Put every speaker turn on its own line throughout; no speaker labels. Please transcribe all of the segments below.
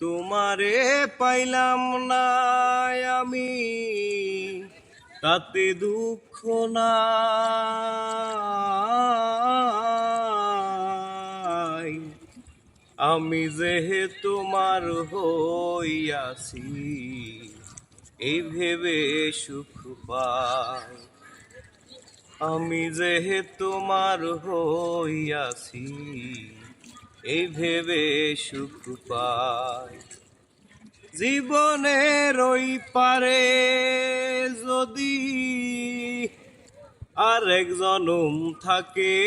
তোমারে পাইলাম না আমি, তাতে দুঃখ নাই। আমি যেহে তোমার হইয়াছি এই ভেবে সুখ পাই। আমি যেহে তোমার হইয়াছি এই ভেবে সুখ পাই জীবনের ওই পারে যদি আরেক জনম থাকে,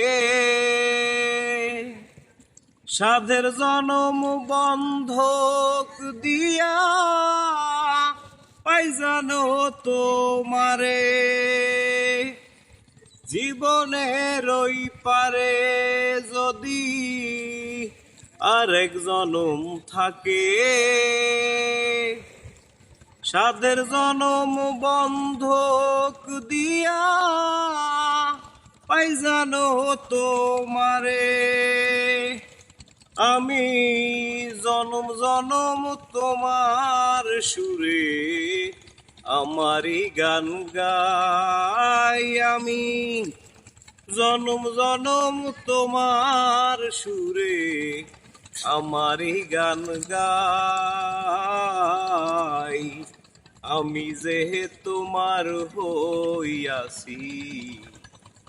সাধের জনম বন্ধক দিয়া পাইজানো তোমারে। জীবনের ওই পারে যদি আরেক জনম থাকে। সাধের জনম বন্ধক দিয়া পাইজানো তোমারে। আমি জনম জনম তোমার সুরে আমারই গান গাই। আমি জনম জনম তোমার সুরে আমারই গান গাই। আমি যে তোমার হইয়াছি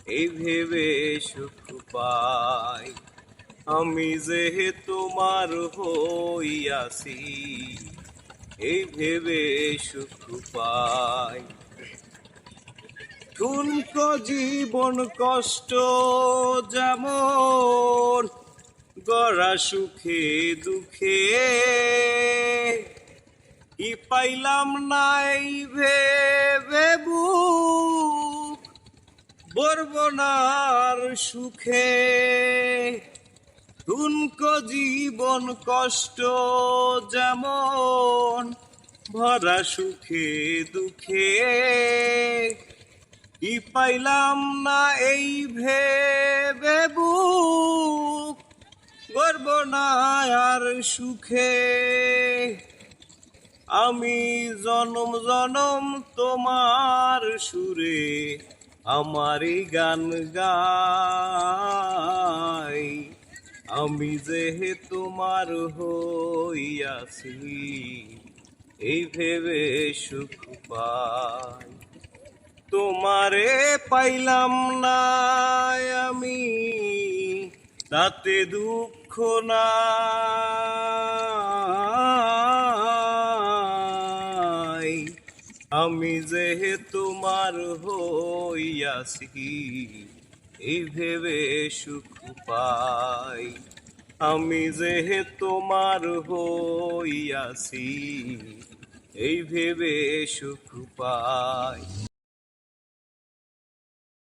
এই ভেবে সুখ পাই। আমি যে তোমার হইয়াছি এই ভেবে সুখ পাই। ঠুনক জীবন কষ্ট যেমন গড়া সুখে দুঃখে। কি পাইলাম নাই ভেবে বুক বর্বনার সুখে। ঠুনক জীবন কষ্ট যেমন, ভরা সুখে দুঃখে। কি পাইলাম না এই ভেবে আর সুখে। আমি জনম জনম তোমার সুরে আমারই গান গাই। আমি যে তোমার হইয়াছি, এই ভেবে সুখ পাই। তোমারে পাইলাম না আমি, তাতে দুঃখ নাই আমি যে তোমার হইয়াছি, এই ভেবে সুখ পাই। আমি যে তোমার হইয়াছি, এই ভেবে সুখ পাই।